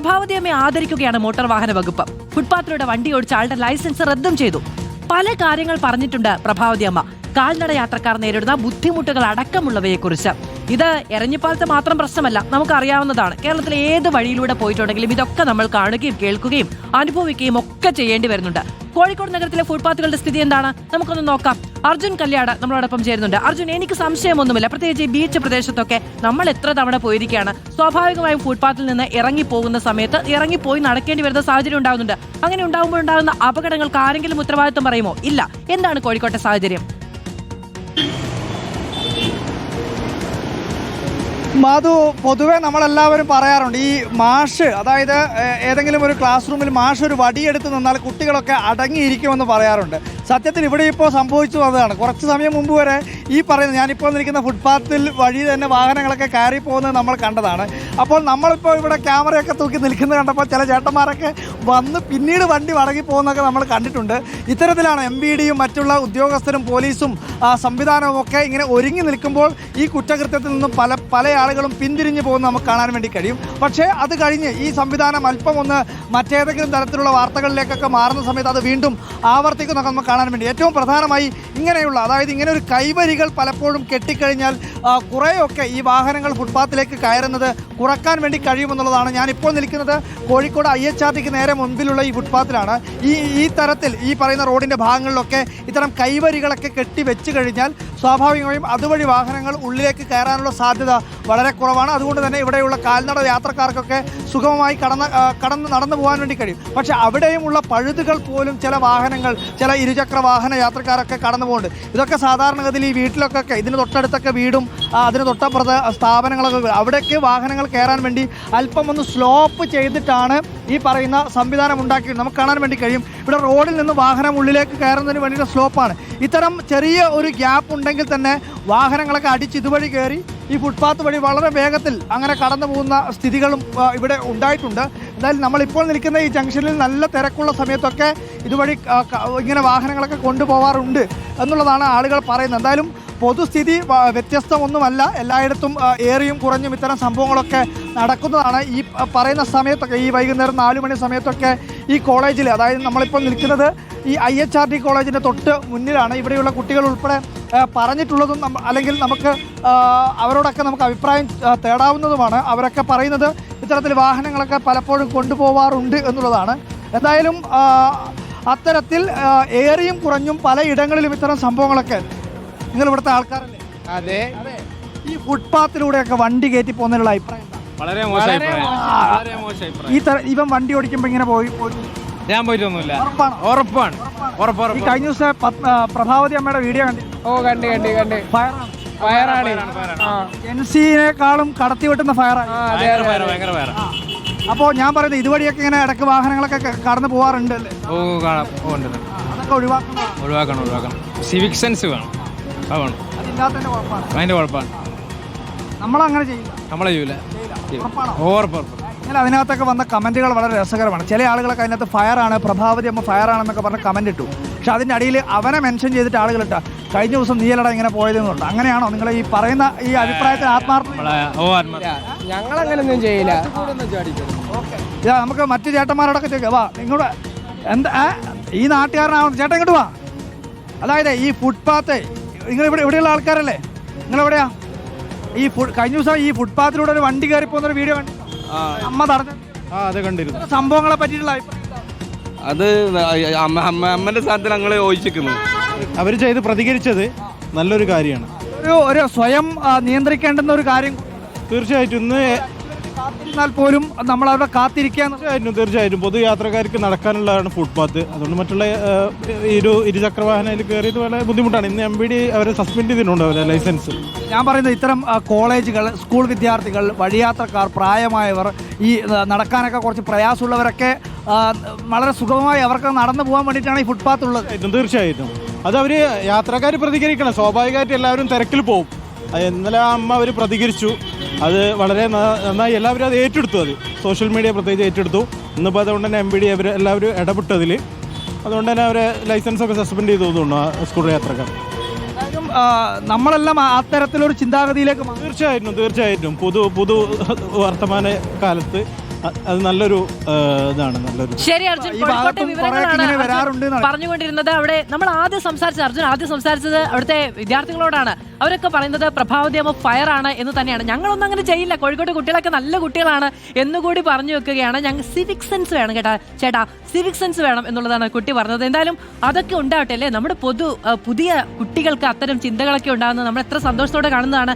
പ്രഭാവതി അമ്മയെ ആദരിക്കുകയാണ് മോട്ടോർ വാഹന വകുപ്പ്. ഫുട്പാത്തിലൂടെ വണ്ടി ഓടിച്ച ആളുടെ ലൈസൻസ് റദ്ദും ചെയ്തു. പല കാര്യങ്ങൾ പറഞ്ഞിട്ടുണ്ട് പ്രഭാവതി അമ്മ. കാൽനട യാത്രക്കാർ നേരിടുന്ന ബുദ്ധിമുട്ടുകൾ അടക്കമുള്ളവയെക്കുറിച്ച്. ഇത് എരഞ്ഞിപ്പാലത്തെ മാത്രം പ്രശ്നമല്ല നമുക്കറിയാവുന്നതാണ്. കേരളത്തിലെ ഏത് വഴിയിലൂടെ പോയിട്ടുണ്ടെങ്കിലും ഇതൊക്കെ നമ്മൾ കാണുകയും കേൾക്കുകയും അനുഭവിക്കുകയും ഒക്കെ ചെയ്യേണ്ടി വരുന്നുണ്ട്. കോഴിക്കോട് നഗരത്തിലെ ഫുട്പാത്തുകളുടെ സ്ഥിതി എന്താണ്? നമുക്കൊന്ന് നോക്കാം. അർജുൻ കല്യാട് നമ്മളോടൊപ്പം ചേരുന്നുണ്ട്. അർജുൻ എനിക്ക് സംശയമൊന്നുമില്ല. പ്രത്യേകിച്ച് ഈ ബീച്ച് പ്രദേശത്തൊക്കെ നമ്മൾ എത്ര തവണ പോയിരിക്കുകയാണ്. സ്വാഭാവികമായും ഫുട്പാത്തിൽ നിന്ന് ഇറങ്ങി പോകുന്ന സമയത്ത് ഇറങ്ങിപ്പോയി നടക്കേണ്ടി വരുന്ന സാഹചര്യം ഉണ്ടാകുന്നുണ്ട്. അങ്ങനെ ഉണ്ടാകുമ്പോൾ ഉണ്ടാകുന്ന അപകടങ്ങൾക്ക് ആരെങ്കിലും ഉത്തരവാദിത്വം പറയുമോ? ഇല്ല. എന്താണ് കോഴിക്കോട്ടെ സാഹചര്യം? മാധു പൊതുവെ നമ്മളെല്ലാവരും പറയാറുണ്ട് ഈ മാഷ് അതായത് ഏതെങ്കിലും ഒരു ക്ലാസ് റൂമിൽ മാഷ് ഒരു വടിയെടുത്ത് നിന്നാൽ കുട്ടികളൊക്കെ അടങ്ങിയിരിക്കുമെന്ന് പറയാറുണ്ട്. സത്യത്തിൽ ഇവിടെ ഇപ്പോൾ സംഭവിച്ചു വന്നതാണ് കുറച്ച് സമയം മുമ്പ് വരെ ഈ പറയുന്ന ഞാനിപ്പോൾ നിൽക്കുന്ന ഫുട്പാത്തിൽ വഴി തന്നെ വാഹനങ്ങളൊക്കെ കയറി പോകുന്നത് നമ്മൾ കണ്ടതാണ്. അപ്പോൾ നമ്മളിപ്പോൾ ഇവിടെ ക്യാമറയൊക്കെ തൂക്കി നിൽക്കുന്നത് കണ്ടപ്പോൾ ചില ചേട്ടന്മാരൊക്കെ വന്ന് പിന്നീട് വണ്ടി വടങ്ങി പോകുന്നതൊക്കെ നമ്മൾ കണ്ടിട്ടുണ്ട്. ഇത്തരത്തിലാണ് എം ബി ഡിയും മറ്റുള്ള ഉദ്യോഗസ്ഥരും പോലീസും സംവിധാനവും ഒക്കെ ഇങ്ങനെ ഒരുങ്ങി നിൽക്കുമ്പോൾ ഈ കുറ്റകൃത്യത്തിൽ നിന്നും പല പല ആളുകളും പിന്തിരിഞ്ഞു പോകുന്ന നമുക്ക് കാണാൻ വേണ്ടി കഴിയും. പക്ഷേ അത് കഴിഞ്ഞ് ഈ സംവിധാനം അല്പം ഒന്ന് മറ്റേതെങ്കിലും തരത്തിലുള്ള വാർത്തകളിലേക്കൊക്കെ മാറുന്ന സമയത്ത് അത് വീണ്ടും ആവർത്തിക്കുന്നൊക്കെ നമുക്ക് കാണാൻ വേണ്ടി ഏറ്റവും പ്രധാനമായി ഇങ്ങനെയുള്ള അതായത് ഇങ്ങനെ ഒരു കൈവരികൾ പലപ്പോഴും കെട്ടിക്കഴിഞ്ഞാൽ കുറേയൊക്കെ ഈ വാഹനങ്ങൾ ഫുട്പാത്തിലേക്ക് കയറുന്നത് കുറയ്ക്കാൻ വേണ്ടി കഴിയുമെന്നുള്ളതാണ് ഞാനിപ്പോൾ നിൽക്കുന്നത്. കോഴിക്കോട് ഐ എച്ച് ആർ ടിക്ക് നേരെ മുൻപിലുള്ള ഈ ഫുട്പാത്തിലാണ്. ഈ ഈ തരത്തിൽ ഈ പറയുന്ന റോഡിന്റെ ഭാഗങ്ങളിലൊക്കെ ഇത്തരം കൈവരികളൊക്കെ കെട്ടി വെച്ച് കഴിഞ്ഞാൽ സ്വാഭാവികമായും അതുവഴി വാഹനങ്ങൾ ഉള്ളിലേക്ക് കയറാനുള്ള സാധ്യത വളരെ കുറവാണ്. അതുകൊണ്ട് തന്നെ ഇവിടെയുള്ള കാൽനട യാത്രക്കാർക്കൊക്കെ സുഗമമായി കടന്ന് കടന്ന് നടന്നു പോകാൻ വേണ്ടി കഴിയും. പക്ഷേ അവിടെയുമുള്ള പഴുതുകൾ പോലും ചില വാഹനങ്ങൾ ചില ഇരുചക്ര വാഹന യാത്രക്കാരൊക്കെ കടന്നു പോകുന്നുണ്ട്. ഇതൊക്കെ സാധാരണഗതിയിൽ ഈ വീട്ടിലൊക്കെ ഇതിന് തൊട്ടടുത്തൊക്കെ വീടും അതിന് തൊട്ടപ്പുറത്ത് സ്ഥാപനങ്ങളൊക്കെ ഉണ്ട്. അവിടേക്ക് വാഹനങ്ങൾ കയറാൻ വേണ്ടി അല്പം ഒന്ന് സ്ലോപ്പ് ചെയ്തിട്ടാണ് ഈ പറയുന്ന സംവിധാനം ഉണ്ടാക്കി നമുക്ക് കാണാൻ വേണ്ടി കഴിയും. ഇവിടെ റോഡിൽ നിന്ന് വാഹനം ഉള്ളിലേക്ക് കയറുന്നതിന് വേണ്ടിയിട്ട് സ്ലോപ്പാണ്. ഇത്തരം ചെറിയ ഒരു ഗ്യാപ്പ് ഉണ്ടെങ്കിൽ തന്നെ വാഹനങ്ങളൊക്കെ അടിച്ച് ഇതുവഴി കയറി ഈ ഫുട്പാത്ത് വഴി വളരെ വേഗത്തിൽ അങ്ങനെ കടന്നു പോകുന്ന സ്ഥിതികളും ഇവിടെ ഉണ്ടായിട്ടുണ്ട്. എന്തായാലും നമ്മളിപ്പോൾ നിൽക്കുന്ന ഈ ജംഗ്ഷനിൽ നല്ല തിരക്കുള്ള സമയത്തൊക്കെ ഇതുവഴി ഇങ്ങനെ വാഹനങ്ങളൊക്കെ കൊണ്ടുപോവാറുണ്ട് എന്നുള്ളതാണ് ആളുകൾ പറയുന്നത്. എന്തായാലും പൊതുസ്ഥിതി വ്യത്യസ്തമൊന്നുമല്ല. എല്ലായിടത്തും ഏറിയും കുറഞ്ഞും ഇത്തരം സംഭവങ്ങളൊക്കെ നടക്കുന്നതാണ്. ഈ പറയുന്ന സമയത്തൊക്കെ ഈ വൈകുന്നേരം നാല് മണി സമയത്തൊക്കെ ഈ കോളേജിൽ അതായത് നമ്മളിപ്പോൾ നിൽക്കുന്നത് ഈ ഐ എച്ച് ആർ ഡി കോളേജിന്റെ തൊട്ട് മുന്നിലാണ് ഇവിടെയുള്ള കുട്ടികൾ ഉൾപ്പെടെ പറഞ്ഞിട്ടുള്ളതും അല്ലെങ്കിൽ നമുക്ക് അവരോടൊക്കെ നമുക്ക് അഭിപ്രായം തേടാവുന്നതുമാണ്. അവരൊക്കെ പറയുന്നത് ഇത്തരത്തിൽ വാഹനങ്ങളൊക്കെ പലപ്പോഴും കൊണ്ടുപോവാറുണ്ട് എന്നുള്ളതാണ്. എന്തായാലും അത്തരത്തിൽ ഏറിയും കുറഞ്ഞും പലയിടങ്ങളിലും ഇത്തരം സംഭവങ്ങളൊക്കെ നിങ്ങൾ ഇവിടുത്തെ ആൾക്കാരല്ലേ? അതെ. ഈ ഫുട്പാത്തിലൂടെയൊക്കെ വണ്ടി കയറ്റി പോകുന്നതിനുള്ള അഭിപ്രായം വളരെ മോശം ഈ തര ഇവൻ വണ്ടി ഓടിക്കുമ്പോൾ ഇങ്ങനെ പോയി പോയി ഞാൻ പോയിട്ടൊന്നുമില്ല. ഉറപ്പാണോ? ഉറപ്പാണ്. ഉറപ്പ് ഈ കഴിഞ്ഞ ദിവസം പ്രഭാവതി അമ്മയുടെ വീഡിയോ കണ്ടി ഓ കണ്ട് കണ്ട് കണ്ട്. ഫയറാണ്. വയറാണ് ആ എൻ സിനേക്കാളും കടത്തി വെട്ടുന്ന ഫയറാണ്. ഭയങ്കര വയറ്, അപ്പോൾ ഞാൻ പറയുന്നത് ഇതുവഴിയൊക്കെ ഇങ്ങനെ ഇടയ്ക്ക് വാഹനങ്ങളൊക്കെ കടന്നു പോവാറുണ്ട് അല്ലേ? ഓ ഓ, ഉണ്ട്. അതൊക്കെ ഒഴിവാക്കണം. ഒഴിവാക്കണം ഒഴിവാക്കണം. സിവിക് സെൻസ് വേണം. അത് വേണം. അതില്ലാത്തതിന്റെ കുഴപ്പമാണ് അതിന്റെ കുഴപ്പമാണ് നമ്മളങ്ങനെ ചെയ്യില്ല. നമ്മളെ ചെയ്യൂല. ഉറപ്പാണ്? ഉറപ്പ് ഉറപ്പ് എന്നാൽ അതിനകത്തൊക്കെ വന്ന കമന്റുകൾ വളരെ രസകരമാണ്. ചില ആളുകളൊക്കെ അതിനകത്ത് ഫയറാണ് പ്രഭാവതി അമ്മ ഫയറാണെന്നൊക്കെ പറഞ്ഞ് കമന്റ് ഇട്ടു. പക്ഷെ അതിന്റെ അടിയിൽ അവനെ മെൻഷൻ ചെയ്തിട്ട് ആളുകൾ ഇട്ട കഴിഞ്ഞ ദിവസം നീലട ഇങ്ങനെ പോയതെന്നുണ്ട് അങ്ങനെയാണോ നിങ്ങൾ ഈ പറയുന്ന ഈ അഭിപ്രായത്തിന് ആത്മാർത്ഥ? ഞങ്ങൾ അങ്ങനെയൊന്നും ചെയ്യില്ല. ഇതാ നമുക്ക് മറ്റു ചേട്ടന്മാരോടൊക്കെ ചോദിക്കാം. വാ നിങ്ങളുടെ എന്താ ഈ നാട്ടുകാരനാവണം ചേട്ടൻ ഇങ്ങോട്ട് വാ. അതായത് ഈ ഫുട്പാത്ത് നിങ്ങൾ ഇവിടെ ഇവിടെയുള്ള ആൾക്കാരല്ലേ? നിങ്ങൾ എവിടെയാ ഈ കഴിഞ്ഞ ദിവസം ഈ ഫുട്പാത്തിലൂടെ ഒരു വണ്ടി കയറി പോകുന്ന ഒരു വീഡിയോ കണ്ടു. അമ്മ തടഞ്ഞ ആ അത് കണ്ടിരുന്നു. സംഭവങ്ങളെ പറ്റിയിട്ടുള്ള അത് അമ്മ അമ്മ അമ്മന്റെ സ്ഥാനത്ത് ഞങ്ങളെ യോജിച്ചിരിക്കുന്നു അവർ ചെയ്ത് പ്രതികരിച്ചത് നല്ലൊരു കാര്യമാണ്. ഒരു ഒരു സ്വയം നിയന്ത്രിക്കേണ്ടുന്ന ഒരു കാര്യം തീർച്ചയായിട്ടും ഇന്ന് എന്നാൽ പോലും നമ്മൾ അവിടെ കാത്തിരിക്കുക എന്ന് തീർച്ചയായിട്ടും. തീർച്ചയായിട്ടും പൊതുയാത്രക്കാർക്ക് നടക്കാനുള്ളതാണ് ഫുട്പാത്ത് അതുകൊണ്ട് മറ്റുള്ള ഈ ഇരു ഇരുചക്ര വാഹനത്തിൽ കയറിയത് വളരെ ബുദ്ധിമുട്ടാണ്. ഇന്ന് എം ബി ഡി അവരെ സസ്പെൻഡ് ചെയ്തിട്ടുണ്ട് അവരെ ലൈസൻസ് ഞാൻ പറയുന്നത് ഇത്തരം കോളേജുകൾ സ്കൂൾ വിദ്യാർത്ഥികൾ വഴിയാത്രക്കാർ പ്രായമായവർ ഈ നടക്കാനൊക്കെ കുറച്ച് പ്രയാസമുള്ളവരൊക്കെ വളരെ സുഗമമായി അവർക്ക് നടന്നു പോകാൻ വേണ്ടിയിട്ടാണ് ഈ ഫുട്പാത്ത് ഉള്ളത്. തീർച്ചയായിട്ടും. അത് അവർ യാത്രക്കാർ പ്രതികരിക്കണം. സ്വാഭാവികമായിട്ട് എല്ലാവരും തിരക്കിൽ പോകും. ഇന്നലെ ആ അമ്മ അവർ പ്രതികരിച്ചു. അത് വളരെ നന്നായി എല്ലാവരും അത് ഏറ്റെടുത്തു അത്. സോഷ്യൽ മീഡിയ പ്രത്യേകിച്ച് ഏറ്റെടുത്തു. ഇന്നിപ്പോൾ അതുകൊണ്ട് തന്നെ എം ബി ഡി അവർ എല്ലാവരും ഇടപെട്ടതിൽ അതുകൊണ്ട് തന്നെ അവരെ ലൈസൻസ് ഒക്കെ സസ്പെൻഡ് ചെയ്തു തോന്നുന്നു ആ സ്കൂൾ യാത്രക്കാർ. നമ്മളെല്ലാം ആ അത്തരത്തിലൊരു ചിന്താഗതിയിലേക്ക് തീർച്ചയായിട്ടും തീർച്ചയായിട്ടും. പുതു പുതു വർത്തമാന കാലത്ത് അത് നല്ലൊരു ഇതാണ് നല്ലൊരു ശരി അർജുൻ. കോഴിക്കോട്ടെ വിവരങ്ങളാണ് അർജുൻ പറഞ്ഞുകൊണ്ടിരുന്നത്. അവിടെ നമ്മൾ ആദ്യം സംസാരിച്ചത് അർജുൻ ആദ്യം സംസാരിച്ചത് അവിടുത്തെ വിദ്യാർത്ഥികളോടാണ്. അവരൊക്കെ പറയുന്നത് പ്രഭാവതി അമ്മ ഫയർ ആണ് എന്ന് തന്നെയാണ്. ഞങ്ങളൊന്നും അങ്ങനെ ചെയ്യില്ല. കോഴിക്കോട് കുട്ടികളൊക്കെ നല്ല കുട്ടികളാണ് എന്നുകൂടി പറഞ്ഞു വെക്കുകയാണ്. ഞങ്ങൾ സിവിക് സെൻസ് വേണം കേട്ടാ. ചേട്ടാ സിവിക് സെൻസ് വേണം എന്നുള്ളതാണ് കുട്ടി പറഞ്ഞത്. എന്തായാലും അതൊക്കെ ഉണ്ടാവട്ടെ അല്ലേ? നമ്മുടെ പൊതു പുതിയ കുട്ടികൾക്ക് അത്തരം ചിന്തകളൊക്കെ ഉണ്ടാകുന്നത് നമ്മൾ എത്ര സന്തോഷത്തോടെ കാണുന്നതാണ്.